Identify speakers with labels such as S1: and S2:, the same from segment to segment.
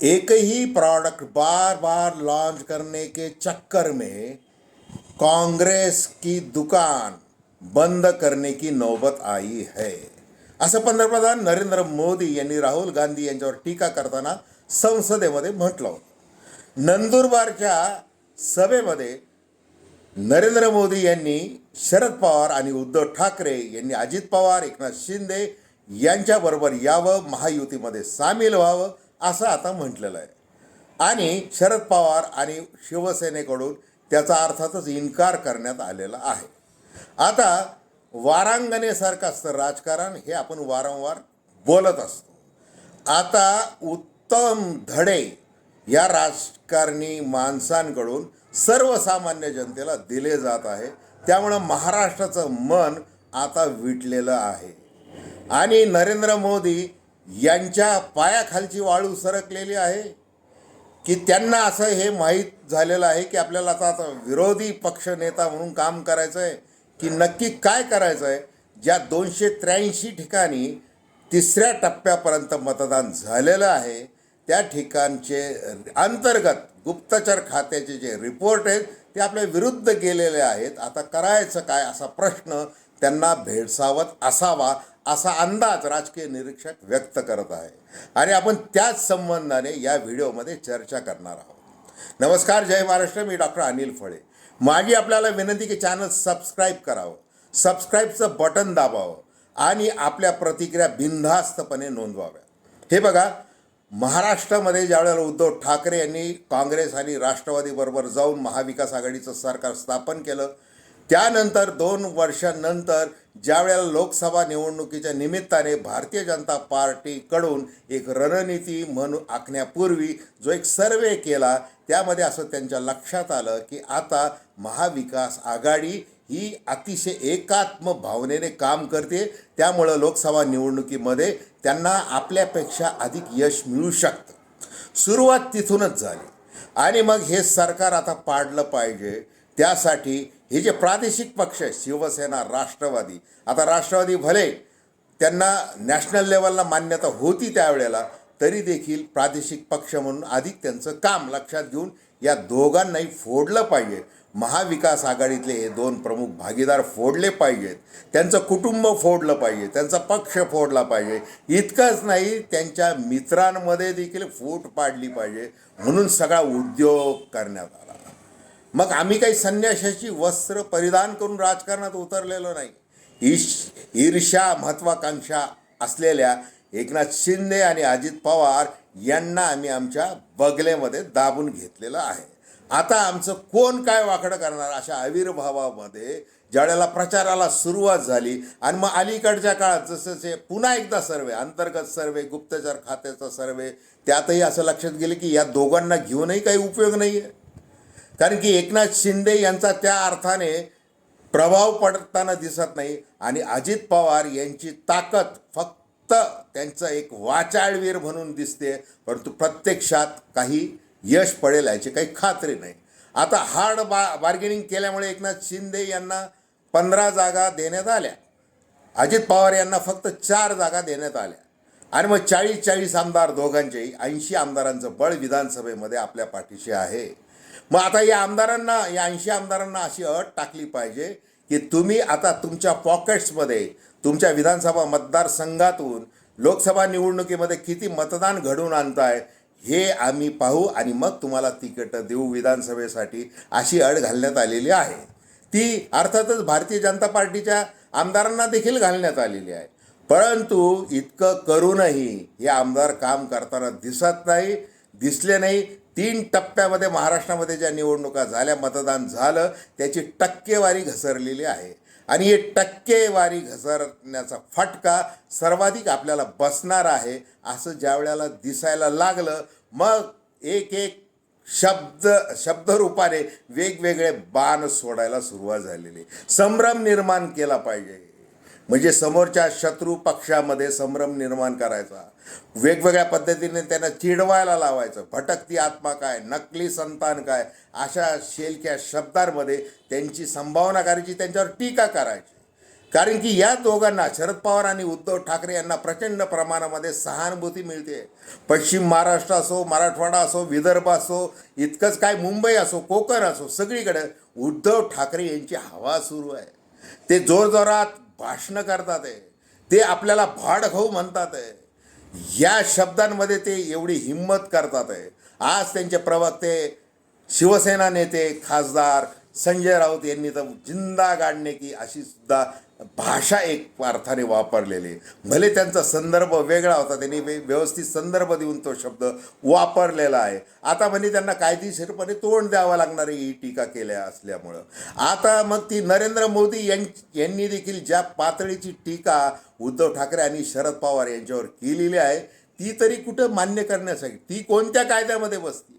S1: एक ही प्रोडक्ट बार बार लॉन्च करने के चक्कर में कांग्रेस की दुकान बंद करने की नौबत आई है। असं पंतप्रधान नरेंद्र मोदी यांनी राहुल गांधी यांच्यावर टीका करताना संसदेमध्ये म्हटलं होतं. नंदुरबारच्या सभेमध्ये नरेंद्र मोदी यांनी शरद पवार आणि उद्धव ठाकरे यांनी अजित पवार एकनाथ शिंदे यांच्याबरोबर यावं महायुतीमध्ये सामील व्हावं असं आता म्हटलेलं आहे. आणि शरद पवार आणि शिवसेनेकडून त्याचा अर्थातच इन्कार करण्यात आलेला आहे. आता वारांगणेसारखं असतं राजकारण हे आपण वारंवार बोलत असतो. आता उत्तम धडे या राजकारणी माणसांकडून सर्वसामान्य जनतेला दिले जात आहे. त्यामुळं महाराष्ट्राचं मन आता विटलेलं आहे. आणि नरेंद्र मोदी यांच्या पायाखालची वाळू सरकलेली आहे की त्यांना असं हे माहीत झालेलं आहे की आपल्याला आता आता विरोधी पक्ष नेता म्हणून काम करायचं आहे की नक्की काय करायचं आहे ज्या दोनशे त्र्याऐंशी ठिकाणी तिसऱ्या टप्प्यापर्यंत मतदान झालेलं आहे त्या ठिकाणचे अंतर्गत गुप्तचर खात्याचे जे रिपोर्ट आहेत ते आपल्या विरुद्ध गेलेले आहेत. आता करायचं काय असा प्रश्न त्यांना भेडसावत असावा असा अंदाज राजकीय निरीक्षक व्यक्त करत आहे. आणि आपण त्याच संबंधाने या व्हिडिओमध्ये चर्चा करणार आहोत. नमस्कार जय महाराष्ट्र. मी डॉक्टर अनिल फळे. माझी आपल्याला विनंती की चॅनल सबस्क्राईब करावं. सबस्क्राईबचं बटन दाबावं आणि आपल्या प्रतिक्रिया बिनधास्तपणे नोंदवाव्या. हे बघा महाराष्ट्रामध्ये ज्यावेळेला उद्धव ठाकरे यांनी काँग्रेस आणि राष्ट्रवादीबरोबर जाऊन महाविकास आघाडीचं सरकार स्थापन केलं त्यानंतर दोन वर्षांनंतर ज्यावेळेला लोकसभा निवडणुकीच्या निमित्ताने भारतीय जनता पार्टीकडून एक रणनीती म्हणून आखण्यापूर्वी जो एक सर्वे केला त्यामध्ये असं त्यांच्या लक्षात आलं की आता महाविकास आघाडी ही अतिशय एकात्म भावनेने काम करते. त्यामुळं लोकसभा निवडणुकीमध्ये त्यांना आपल्यापेक्षा अधिक यश मिळू शकतं. सुरुवात तिथूनच झाली. आणि मग हे सरकार आता पाडलं पाहिजे. त्यासाठी हे जे प्रादेशिक पक्ष आहे शिवसेना राष्ट्रवादी आता राष्ट्रवादी भले त्यांना नॅशनल लेवलला मान्यता होती त्यावेळेला तरी देखील प्रादेशिक पक्ष म्हणून अधिक त्यांचं काम लक्षात घेऊन या दोघांनाही फोडलं पाहिजे. महाविकास आघाडीतले हे दोन प्रमुख भागीदार फोडले पाहिजेत. त्यांचं कुटुंब फोडलं पाहिजे त्यांचा पक्ष फोडला पाहिजे. इतकंच नाही त्यांच्या मित्रांमध्ये देखील फूट पाडली पाहिजे म्हणून सगळा उद्योग करण्यात आला. मग आम्ही काही संन्याशाची वस्त्र परिधान करून राजकारणात उतरलेलो नाही. ईश ईर्षा महत्वाकांक्षा असलेल्या एकनाथ शिंदे आणि अजित पवार यांना आम्ही आमच्या बगलेमध्ये दाबून घेतलेलं आहे. आता आमचं कोण काय वाकडं करणार अशा आविर्भावामध्ये ज्यावेळेला प्रचाराला सुरुवात झाली आणि मग अलीकडच्या काळात जसं जे पुन्हा एकदा सर्वे अंतर्गत सर्वे गुप्तचर खात्याचा सर्वे त्यातही असं लक्षात गेलं की या दोघांना घेऊनही काही उपयोग नाही आहे कारण की एकनाथ शिंदे यांचा त्या अर्थाने प्रभाव पडताना दिसत नाही आणि अजित पवार यांची ताकद फक्त त्यांचं एक वाचाळवीर म्हणून दिसते परंतु प्रत्यक्षात काही यश पडेल याची काही खात्री नाही. आता हार्ड बा बार्गेनिंग केल्यामुळे एकनाथ शिंदे यांना पंधरा जागा देण्यात आल्या. अजित पवार यांना फक्त चार जागा देण्यात आल्या. आणि मग चाळीस चाळीस आमदार दोघांचेही ऐंशी आमदारांचं बळ विधानसभेमध्ये आपल्या पाठीशी आहे. मग आता या आमदारांना या ऐंशी आमदारांना अशी अट टाकली पाहिजे की तुम्ही आता तुमच्या पॉकेट्समध्ये तुमच्या विधानसभा मतदारसंघातून लोकसभा निवडणुकीमध्ये किती मतदान घडवून आणताय हे आम्ही पाहू आणि मग तुम्हाला तिकीटं देऊ विधानसभेसाठी अशी अड घालण्यात आलेली आहे. ती अर्थातच भारतीय जनता पार्टीच्या आमदारांना देखील घालण्यात आलेली आहे. परंतु इतकं करूनही हे आमदार काम करताना दिसत नाही दिसले नाही. तीन टप्प्यामध्ये महाराष्ट्रामध्ये ज्या निवडणुका झाल्या मतदान झालं त्याची टक्केवारी घसरलेली आहे. आणि हे टक्केवारी घसरण्याचा फटका सर्वाधिक आपल्याला बसणार आहे असं ज्या वेळेला दिसायला लागलं मग एक एक शब्द शब्दरूपाने वेगवेगळे बाण सोडायला सुरुवात झालेली. संभ्रम निर्माण केला पाहिजे. म्हणजे समोरच्या शत्रू पक्षामध्ये संभ्रम निर्माण करायचा. वेगवेगळ्या पद्धतीने त्यांना चिडवायला लावायचं. भटकती आत्मा काय? नकली संतान काय? अशा शेलक्या शब्दांमध्ये त्यांची संभावना करायची त्यांच्यावर टीका करायची. कारण की या दोघांना शरद पवार आणि उद्धव ठाकरे यांना प्रचंड प्रमाणामध्ये सहानुभूती मिळते. पश्चिम महाराष्ट्र असो मराठवाडा असो विदर्भ असो इतकंच काय मुंबई असो कोकण असो सगळीकडे उद्धव ठाकरे यांची हवा सुरू आहे. ते जोरजोरात भाषणं करतात आहे. ते आपल्याला भाडखाऊ म्हणतात आहे. या शब्दांमध्ये ते एवढी हिंमत करतात आहे. आज त्यांचे प्रवक्ते शिवसेना नेते खासदार संजय राऊत यांनी तर जिंदा गाडणे की अशी सुद्धा भाषा एक अर्थाने वापरलेली आहे. भले त्यांचा संदर्भ वेगळा होता त्यांनी वे- व्यवस्थित संदर्भ देऊन तो शब्द वापरलेला आहे. आता म्हणे त्यांना कायदेशीरपणे तोंड द्यावं लागणार आहे ही टीका केल्या असल्यामुळं. आता मग ती नरेंद्र मोदी यां यांनी देखील ज्या पातळीची टीका उद्धव ठाकरे आणि शरद पवार यांच्यावर केलेली आहे ती तरी कुठं मान्य करण्यासाठी ती कोणत्या कायद्यामध्ये बसते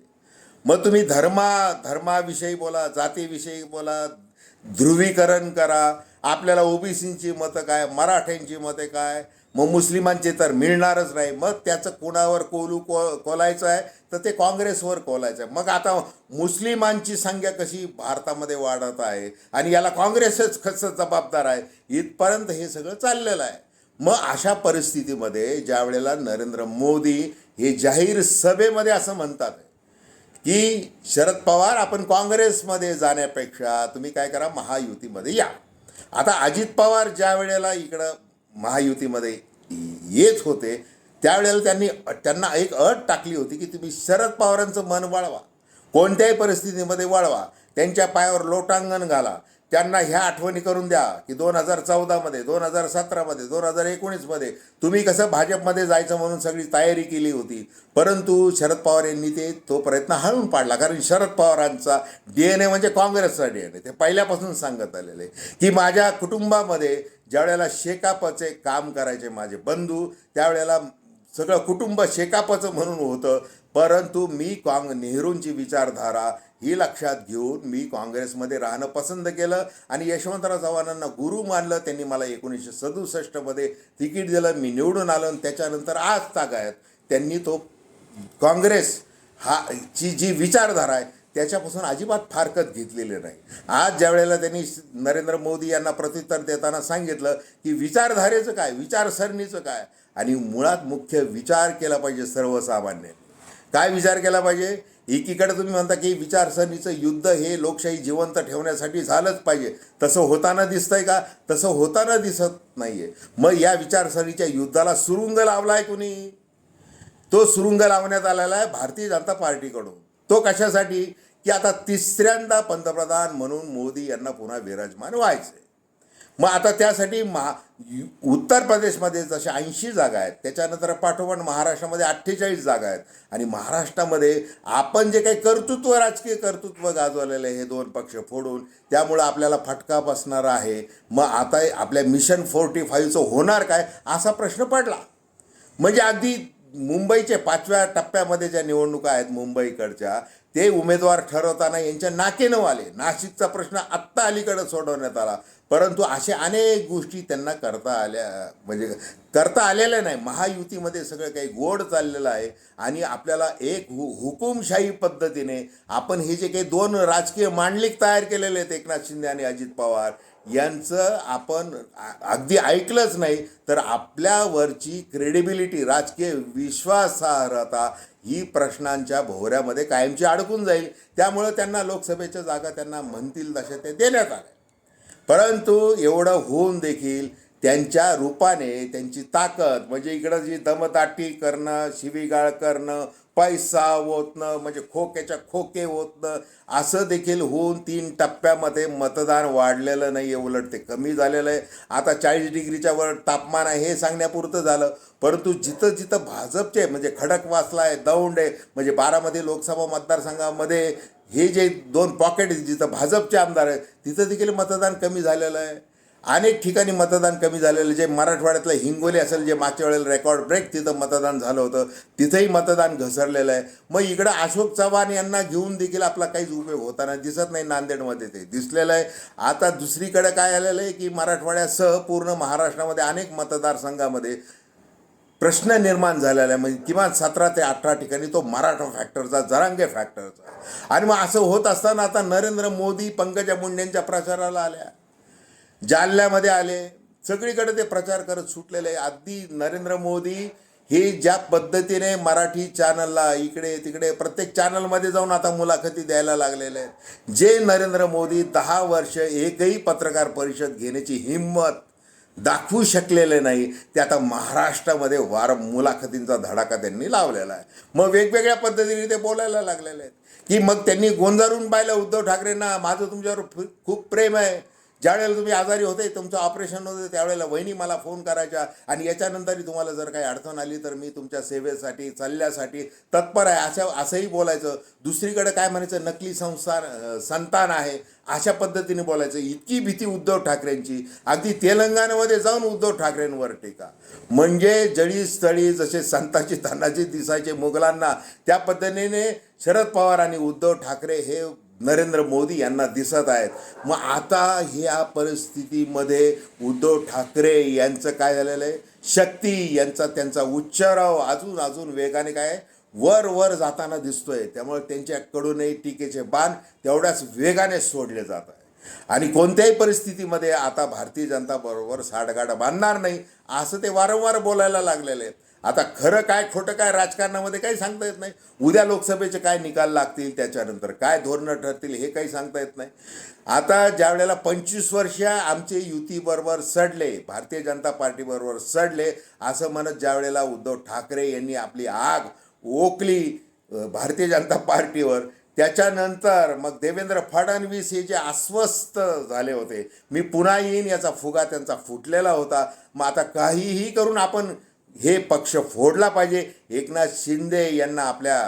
S1: मग तुम्ही धर्मा धर्माविषयी बोला जातीविषयी बोला ध्रुवीकरण करा आपल्याला ओबीसींची मतं काय मराठ्यांची मतं काय? मग मुस्लिमांचे तर मिळणारच नाही. मग त्याचं कोणावर कोलू को कोलायचं आहे? तर ते काँग्रेसवर कोलायचं आहे. मग आता मुस्लिमांची संख्या कशी भारतामध्ये वाढत आहे? आणि याला काँग्रेसच कसं जबाबदार आहे? इथपर्यंत हे सगळं चाललेलं आहे. मग अशा परिस्थितीमध्ये ज्या वेळेला नरेंद्र मोदी हे जाहीर सभेमध्ये असं म्हणतात की शरद पवार आपण काँग्रेसमध्ये जाण्यापेक्षा तुम्ही काय करा महायुतीमध्ये या. आता अजित पवार ज्या वेळेला इकडं महायुतीमध्ये येत होते त्यावेळेला त्यांनी त्यांना एक अट टाकली होती की तुम्ही शरद पवारांचं मन वळवा कोणत्याही परिस्थितीमध्ये वळवा त्यांच्या पायावर लोटांगण घाला. त्यांना ह्या आठवणी करून द्या की दोन हजार चौदामध्ये दोन हजार सतरामध्ये दोन हजार एकोणीसमध्ये तुम्ही कसं भाजपमध्ये जायचं म्हणून सगळी तयारी केली होती. परंतु शरद पवार यांनी ते तो प्रयत्न हळून पाडला. कारण शरद पवारांचा डी एन ए म्हणजे काँग्रेसचा डी एन ए ते पहिल्यापासून सांगत आलेले. आहे की माझ्या कुटुंबामध्ये ज्यावेळेला शेकापचे काम करायचे माझे बंधू त्यावेळेला सगळं कुटुंब शेकापचं म्हणून होतं. परंतु मी काँग नेहरूंची विचारधारा ही लक्षात घेऊन मी काँग्रेसमध्ये राहणं पसंत केलं आणि यशवंतराव चव्हाणांना गुरु मानलं. त्यांनी मला एकोणीसशे सदुसष्टमध्ये तिकीट दिलं. मी निवडून आलो आणि त्याच्यानंतर आज तागायत त्यांनी तो काँग्रेस हा ची जी विचारधारा आहे त्याच्यापासून अजिबात फारकत घेतलेली नाही. आज ज्या वेळेला त्यांनी नरेंद्र मोदी यांना प्रत्युत्तर देताना सांगितलं की विचारधारेचं काय विचारसरणीचं काय आणि मुळात मुख्य विचार केला पाहिजे सर्वसामान्य. काय विचार केला पाहिजे? एकीकडे तुम्ही म्हणता की विचारसरणीचं युद्ध हे लोकशाही जिवंत ठेवण्यासाठी झालंच पाहिजे. तसं होताना दिसतंय का? तसं होताना दिसत नाहीये. मग या विचारसरणीच्या युद्धाला सुरुंग लावलाय कुणी? तो सुरुंग लावण्यात आलेला आहे भारतीय जनता पार्टीकडून. तो कशासाठी? की आता तिसऱ्यांदा पंतप्रधान म्हणून मोदी यांना पुन्हा विराजमान व्हायचे मग आता त्यासाठी मा उत्तर प्रदेशमध्ये जशा ऐंशी जागा आहेत त्याच्यानंतर पाठोपाठ महाराष्ट्रामध्ये अठ्ठेचाळीस जागा आहेत. आणि महाराष्ट्रामध्ये आपण जे काही कर्तृत्व राजकीय कर्तृत्व गाजवलेलं आहे हे दोन पक्ष फोडून त्यामुळं आपल्याला फटका बसणार आहे. मग आता आपल्या मिशन फोर्टी फाईव्हचं होणार काय असा प्रश्न पडला. म्हणजे अगदी मुंबईचे पाचव्या टप्प्यामध्ये ज्या निवडणुका आहेत मुंबईकडच्या ते उमेदवार ठरवताना यांच्या नाकेनं आले नाशिकचा प्रश्न आत्ता अलीकडं सोडवण्यात आला. परंतु अशा अनेक गोष्टी त्यांना करता आल्या म्हणजे करता आलेल्या नाही. महायुतीमध्ये सगळं काही गोड चाललेलं आहे आणि आपल्याला एक हु हुकुमशाही पद्धतीने आपण हे जे काही दोन राजकीय मांडलिक तयार केलेले आहेत एकनाथ शिंदे आणि अजित पवार यांचं आपण अगदी ऐकलंच नाही तर आपल्यावरची क्रेडिबिलिटी राजकीय विश्वासार्हता ही प्रश्नांच्या भोवऱ्यामध्ये कायमची अडकून जाईल. त्यामुळं त्यांना लोकसभेच्या जागा त्यांना म्हणतील तशा ते देण्यात आल्या परंतु एवढं होऊन देखील त्यांच्या रूपाने त्यांची ताकद म्हणजे इकडं जी दमदाटी करणं शिवीगाळ करणं पैसा ओतणं म्हणजे खोक्याच्या खोके ओतणं असं देखील होऊन तीन टप्प्यामध्ये मतदान वाढलेलं नाही आहे उलट ते कमी झालेलं आहे. आता चाळीस डिग्रीच्या वर तापमान आहे हे सांगण्यापुरतं झालं. परंतु जिथं जिथं भाजपचे म्हणजे खडकवासला आहे दौंड आहे म्हणजे बारामती लोकसभा मतदारसंघामध्ये हे जे दोन पॉकेट जिथं भाजपचे आमदार आहेत तिथं देखील मतदान कमी झालेलं आहे. अनेक ठिकाणी मतदान कमी झालेलं जे मराठवाड्यातलं हिंगोली असेल जे मागच्या वेळेला रेकॉर्ड ब्रेक तिथं मतदान झालं होतं. तिथंही मतदान घसरलेलं आहे. मग इकडं अशोक चव्हाण यांना घेऊन देखील आपला काहीच उपयोग होताना दिसत नाही नांदेडमध्ये ते. दिसलेलं आहे. आता दुसरीकडे काय आलेलं आहे की मराठवाड्यासह पूर्ण महाराष्ट्रामध्ये अनेक मतदारसंघामध्ये प्रश्न निर्माण झालेला आहे. म्हणजे किमान सतरा ते अठरा ठिकाणी तो मराठा फॅक्टरचा जरांगे फॅक्टरचा आणि मग असं होत असताना आता नरेंद्र मोदी पंकजा मुंडेंच्या प्रचाराला आल्या. जालन्यामध्ये आले. सगळीकडे ते प्रचार करत सुटलेले. आहे अगदी नरेंद्र मोदी हे ज्या पद्धतीने मराठी चॅनलला इकडे तिकडे प्रत्येक चॅनलमध्ये जाऊन आता मुलाखती द्यायला लागलेले आहेत. जे नरेंद्र मोदी दहा वर्ष एकही पत्रकार परिषद घेण्याची हिंमत दाखवू शकलेले नाही ते आता महाराष्ट्रामध्ये वार मुलाखतींचा धडाका त्यांनी लावलेला आहे. मग वेगवेगळ्या पद्धतीने ते बोलायला लागलेले आहेत. की मग त्यांनी गोंजारून पाहिलं उद्धव ठाकरेंना माझं तुमच्यावर खूप प्रेम आहे. ज्यावेळेला तुम्ही आजारी होते तुमचं ऑपरेशन होतं त्यावेळेला वहिनी मला फोन करायच्या आणि याच्यानंतरही तुम्हाला जर काही अडचण आली तर मी तुमच्या सेवेसाठी चालल्यासाठी तत्पर आहे अशा असंही बोलायचं. दुसरीकडे काय म्हणायचं नकली संस्थान संतान आहे अशा पद्धतीने बोलायचं. इतकी भीती उद्धव ठाकरेंची. अगदी तेलंगणामध्ये जाऊन उद्धव ठाकरेंवर टीका. म्हणजे जळी स्थळी जसे संताची तानाजी दिसायचे मुघलांना त्या पद्धतीने शरद पवार आणि उद्धव ठाकरे हे नरेंद्र मोदी यांना दिसत आहेत. मग आता ह्या परिस्थितीमध्ये उद्धव ठाकरे यांचं काय झालेलं आहे? शक्ती यांचा त्यांचा उच्चाराव अजून अजून वेगाने काय वर वर जाताना दिसतोय. त्यामुळे त्यांच्याकडूनही टीकेचे बाण तेवढ्याच वेगाने सोडले जात आहे आणि कोणत्याही परिस्थितीमध्ये आता भारतीय जनता बरोबर साठगाठ बांधणार नाही असं ते वारंवार बोलायला लागलेले आहेत. आता खरं काय खोटं काय राजकारणामध्ये काही सांगता येत नाही. उद्या लोकसभेचे काय निकाल लागतील त्याच्यानंतर काय धोरणं ठरतील हे काही सांगता येत नाही. आता ज्या वेळेला पंचवीस वर्ष आमचे युतीबरोबर सडले भारतीय जनता पार्टीबरोबर सडले असं म्हणत ज्या वेळेला उद्धव ठाकरे यांनी आपली आग ओकली भारतीय जनता पार्टीवर त्याच्यानंतर मग देवेंद्र फडणवीस हे जे अस्वस्थ झाले होते मी पुन्हा येईन याचा फुगा त्यांचा फुटलेला होता. मग आता काहीही करून आपण हे पक्ष फोडला पाहिजे. एकनाथ शिंदे यांना आपल्या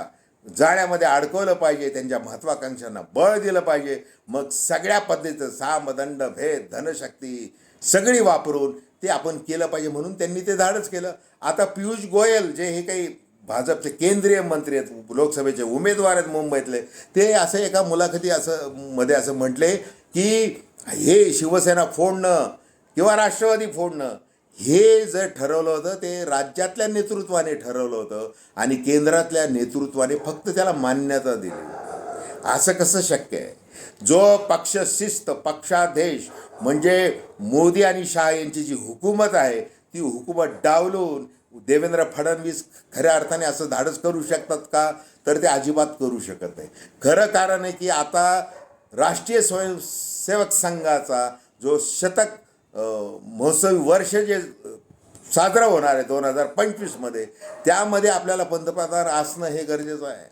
S1: जाण्यामध्ये अडकवलं पाहिजे. त्यांच्या महत्वाकांक्षांना बळ दिलं पाहिजे. मग सगळ्या पद्धतीचं सामदंड भेद धनशक्ती सगळी वापरून ते आपण केलं पाहिजे म्हणून त्यांनी ते धाडच केलं. आता पियुष गोयल जे हे काही भाजपचे केंद्रीय मंत्री आहेत लोकसभेचे उमेदवार आहेत मुंबईतले ते असं एका मुलाखती असं मध्ये असं म्हटले की हे शिवसेना फोडणं किंवा राष्ट्रवादी फोडणं हे जर ठरवलं होतं ते राज्यातल्या नेतृत्वाने ठरवलं होतं आणि केंद्रातल्या नेतृत्वाने फक्त त्याला मान्यता दिली असं कसं शक्य आहे? जो पक्ष शिस्त पक्षादेश म्हणजे मोदी आणि शाह यांची जी हुकूमत आहे ती हुकूमत डावलून देवेंद्र फडणवीस खऱ्या अर्थाने असं धाडस करू शकतात का? तर ते अजिबात करू शकत नाही. खरं कारण आहे की आता राष्ट्रीय स्वयंसेवक संघाचा जो शतक महोत्सवी वर्ष जे साजरा होणार आहे दोन हजार पंचवीसमध्ये त्यामध्ये आपल्याला पंतप्रधान असणं हे गरजेचं आहे.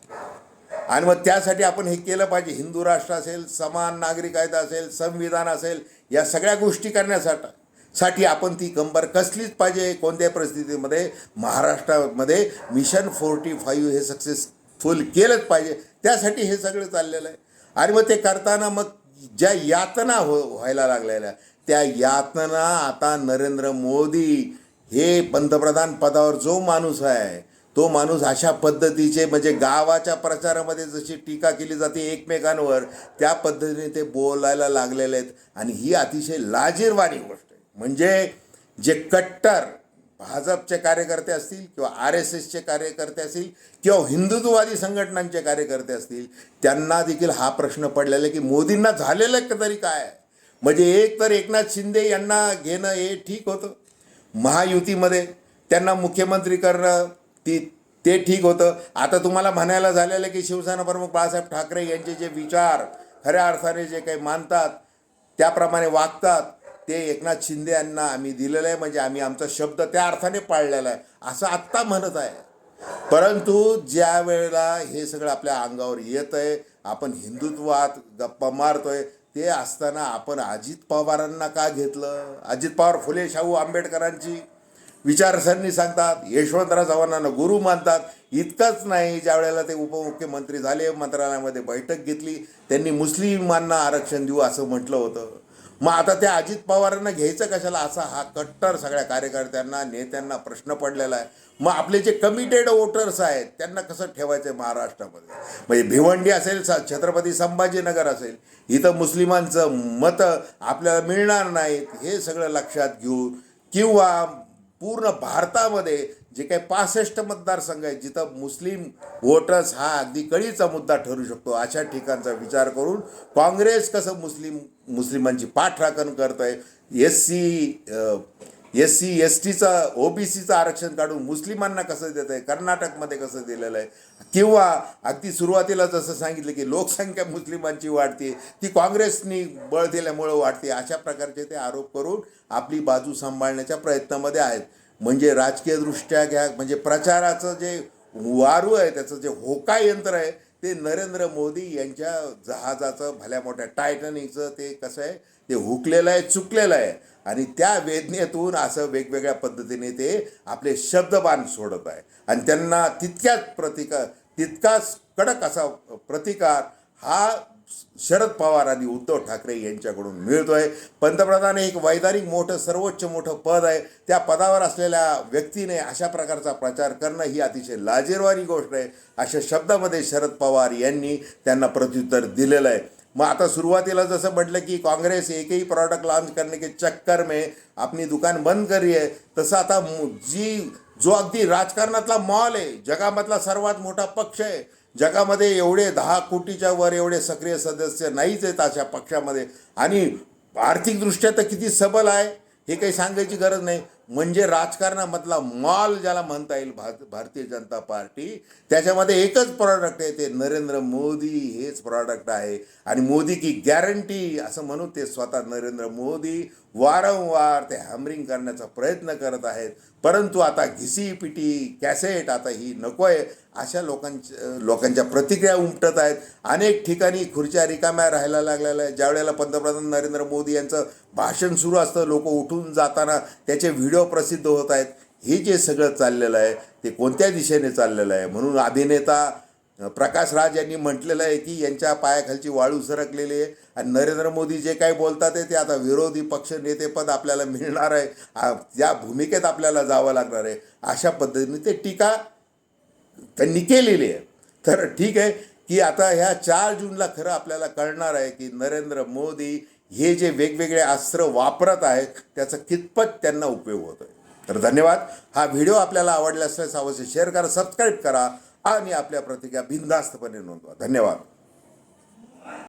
S1: आणि मग त्यासाठी आपण हे केलं पाहिजे. हिंदू राष्ट्र असेल समान नागरी कायदा असेल संविधान असेल या सगळ्या गोष्टी करण्यासाठी साठी आपण ती कंबर कसलीच पाहिजे कोणत्याही परिस्थितीमध्ये. महाराष्ट्रामध्ये मिशन फोर्टी फाईव्ह हे सक्सेसफुल केलंच पाहिजे. त्यासाठी हे सगळं चाललेलं आहे. आणि मग ते करताना मग ज्या यातना हो व्हायला लागलेल्या त्या यातना आता नरेंद्र मोदी हे पंतप्रधान पदावर जो माणूस आहे तो माणूस अशा पद्धतीचे म्हणजे गावाच्या प्रचारामध्ये जशी टीका केली जाते एकमेकांवर त्या पद्धतीने ते बोलायला लागलेले आहेत आणि ही अतिशय लाजीरवाणी गोष्ट आहे म्हणजे जे कट्टर भाजपचे कार्यकर्ते असतील किंवा आर एस एसचे कार्यकर्ते असतील किंवा हिंदुत्ववादी संघटनांचे कार्यकर्ते असतील त्यांना देखील हा प्रश्न पडलेला आहे की मोदींना झालेलं तरी काय आहे? म्हणजे एक तर एकनाथ शिंदे यांना घेणं हे ठीक होतं. महायुतीमध्ये त्यांना मुख्यमंत्री करणं ती ते ठीक होतं. आता तुम्हाला म्हणायला झालेलं आहे की शिवसेना प्रमुख बाळासाहेब ठाकरे यांचे जे विचार खऱ्या अर्थाने जे काही मानतात त्याप्रमाणे वागतात ते एकनाथ शिंदे यांना आम्ही दिलेलं आहे. म्हणजे आम्ही आमचा शब्द त्या अर्थाने पाळलेला आहे. असं आत्ता म्हणत आहे. परंतु ज्या वेळेला हे सगळं आपल्या अंगावर येत आहे आपण हिंदुत्वात गप्पा मारतोय ते असताना आपण अजित पवारांना का घेतलं? अजित पवार फुले शाहू आंबेडकरांची विचारसरणी सांगतात यशवंतराव चव्हाणांना गुरु मानतात. इतकंच नाही ज्या वेळेला ते उपमुख्यमंत्री झाले मंत्रालयामध्ये बैठक घेतली त्यांनी मुस्लिमांना आरक्षण देऊ असं म्हटलं होतं. मग आता त्या अजित पवारांना घ्यायचं कशाला? असा हा कट्टर सगळ्या कार्यकर्त्यांना नेत्यांना प्रश्न पडलेला आहे. मग आपले जे कमिटेड वोटर्स आहेत त्यांना कसं ठेवायचं आहे महाराष्ट्रामध्ये? म्हणजे भिवंडी असेल छत्रपती संभाजीनगर असेल इथं मुस्लिमांचं मतं आपल्याला मिळणार नाहीत हे सगळं लक्षात घेऊन किंवा पूर्ण भारतामध्ये जे काही पासष्ट मतदारसंघ आहेत जिथं मुस्लिम वोटर्स हा अगदी कळीचा मुद्दा ठरू शकतो अशा ठिकाणचा विचार करून काँग्रेस कसं मुस्लिम मुस्लिमांची पाठराखण करत आहे S C S C S टीचं ओ बी सीचं आरक्षण काढून मुस्लिमांना कसं देत आहे? कर्नाटकमध्ये कसं दिलेलं आहे? किंवा अगदी सुरुवातीला जसं सांगितलं की लोकसंख्या मुस्लिमांची वाढते ती काँग्रेसनी बळ दिल्यामुळं वाढते अशा प्रकारचे ते आरोप करून आपली बाजू सांभाळण्याच्या प्रयत्नामध्ये आहेत. म्हणजे राजकीयदृष्ट्या घ्या म्हणजे प्रचाराचं जे वारू आहे त्याचं जे होका यंत्र आहे ते नरेंद्र मोदी यांच्या जहाजाचं भल्या मोठ्या टायटनिकचं ते कसं आहे? ते हुकलेलं आहे चुकलेलं आहे. आणि त्या वेदनेतून असं वेगवेगळ्या पद्धतीने ते आपले शब्दबाण सोडत आहे. आणि त्यांना तितक्याच प्रतिकार तितकाच कडक असा प्रतिकार हा शरद पवार आणि उद्धव ठाकरे यांच्याकडून मिळतोय. पंतप्रधान एक वैधानिक मोठं सर्वोच्च मोठं पद आहे. त्या पदावर असलेल्या व्यक्तीने अशा प्रकारचा प्रचार करणं ही अतिशय लाजिरवाणी गोष्ट आहे. अशा शब्दामध्ये शरद पवार यांनी त्यांना प्रत्युत्तर दिलेलं आहे. मग आता सुरुवातीला जसं म्हटलं की काँग्रेस एकही प्रॉडक्ट प्रोडक्ट लॉन्च करने के चक्कर में आपली दुकान बंद करी आहे तसं आता जी जो अगदी राजकारणातला मॉल आहे जगामधला सर्वात मोठा पक्ष आहे जगामध्ये एवढे दहा कोटीच्या वर एवढे सक्रिय सदस्य नाहीच आहेत अशा पक्षामध्ये. आणि आर्थिकदृष्ट्या तर किती सबल आहे हे काही सांगायची गरज नाही. म्हणजे राजकारणामधला मॉल ज्याला म्हणता येईल भार भारतीय जनता पार्टी त्याच्यामध्ये एकच प्रॉडक्ट आहे ते नरेंद्र मोदी हेच प्रॉडक्ट आहे. आणि मोदी की गॅरंटी असं म्हणू ते स्वतः नरेंद्र मोदी वारंवार ते हॅमरिंग करण्याचा प्रयत्न करत आहेत. परंतु आता घिसी पिटी कॅसेट आता ही नको आहे अशा लोकांच्या लोकांच्या प्रतिक्रिया उमटत आहेत. अनेक ठिकाणी खुर्च्या रिकाम्या राहायला लागलेल्या आहेत. ज्यावेळेला पंतप्रधान नरेंद्र मोदी यांचं भाषण सुरू असतं लोक उठून जाताना त्याचे व्हिडिओ प्रसिद्ध होत आहेत. हे जे सगळं चाललेलं आहे ते कोणत्या दिशेने चाललेलं आहे? म्हणून अभिनेता प्रकाश राज यांनी म्हटलेलं आहे की यांच्या पायाखालची वाळू सरकलेली आहे आणि नरेंद्र मोदी जे काही बोलतात आहे ते आता विरोधी पक्ष नेतेपद आपल्याला मिळणार आहे. त्या भूमिकेत आपल्याला जावं लागणार आहे. अशा पद्धतीने ते टीका त्यांनी केलेली आहे. तर ठीक आहे की आता ह्या चार जूनला खरं आपल्याला कळणार आहे की नरेंद्र मोदी हे जे वेगवेगळे अस्त्र वापरत आहेत त्याचा कितपत त्यांना उपयोग होतो आहे तर धन्यवाद. हा व्हिडिओ आपल्याला आवडला असल्यास अवश्य शेअर करा सबस्क्राईब करा. आणि आपल्या प्रतिक्रिया बिनधास्तपणे नोंदवा. धन्यवाद.